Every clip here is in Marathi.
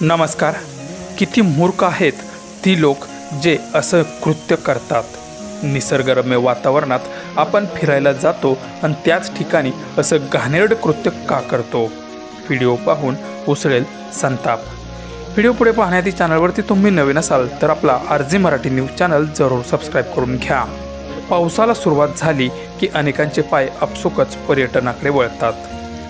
नमस्कार. किती मूर्ख आहेत ती लोक जे असं कृत्य करतात. निसर्गरम्य वातावरणात आपण फिरायला जातो आणि त्याच ठिकाणी असं घाणेरड कृत्य का करतो? व्हिडिओ पाहून उसळेल संताप. व्हिडिओ पुढे पाहण्याआधी चॅनलवरती तुम्ही नवीन असाल तर आपला आरजी मराठी न्यूज चॅनल जरूर सबस्क्राईब करून घ्या. पावसाला सुरुवात झाली की अनेकांचे पाय आपसुकच पर्यटनाकडे वळतात.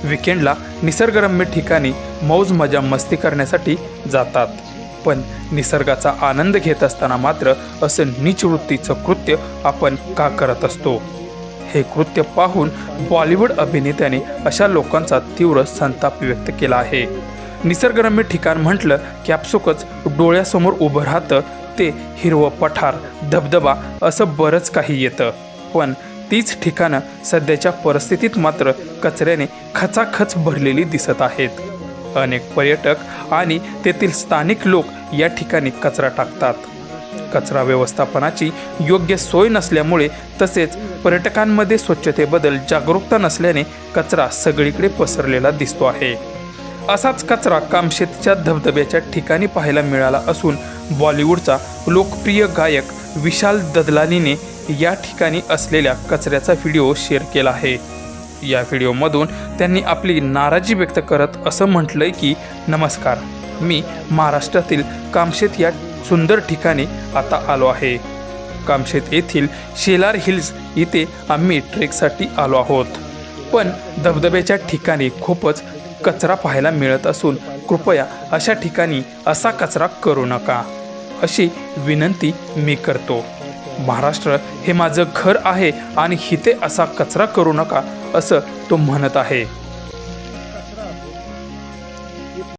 विकेंडला निसर्गरम्य ठिकाणी मौज मजा मस्ती करण्यासाठी जातात. पण निसर्गाचा आनंद घेत असताना मात्र असं नीचवृत्तीचं कृत्य आपण का करत असतो? हे कृत्य पाहून बॉलिवूड अभिनेत्याने अशा लोकांचा तीव्र संताप व्यक्त केला आहे. निसर्गरम्य ठिकाण म्हटलं की आपसुकच डोळ्यासमोर उभं राहतं ते हिरवं पठार धबधबा असं बरंच काही येतं. पण तीच ठिकाणं सध्याच्या परिस्थितीत मात्र कचऱ्याने खचाखच भरलेली दिसत आहेत. अनेक पर्यटक आणि तेथील स्थानिक लोक या ठिकाणी कचरा टाकतात. कचरा व्यवस्थापनाची योग्य सोय नसल्यामुळे तसेच पर्यटकांमध्ये स्वच्छतेबद्दल जागरूकता नसल्याने कचरा सगळीकडे पसरलेला दिसतो आहे. असाच कचरा कामशेतच्या धबधब्याच्या ठिकाणी पाहायला मिळाला असून बॉलिवूडचा लोकप्रिय गायक विशाल ददलानीने या ठिकाणी असलेल्या कचऱ्याचा व्हिडिओ शेअर केला आहे. या व्हिडिओमधून त्यांनी आपली नाराजी व्यक्त करत असं म्हटलंय की नमस्कार मी महाराष्ट्रातील कामशेत या सुंदर ठिकाणी आता आलो आहे. कामशेत येथील शेलार हिल्स इथे आम्ही ट्रेकसाठी आलो आहोत. पण धबधब्याच्या ठिकाणी खूपच कचरा पाहायला मिळत असून कृपया अशा ठिकाणी असा कचरा करू नका अशी विनंती मी करतो. महाराष्ट्र हे माझं घर आहे आणि हिते असा कचरा करू नका असं तो म्हणत आहे.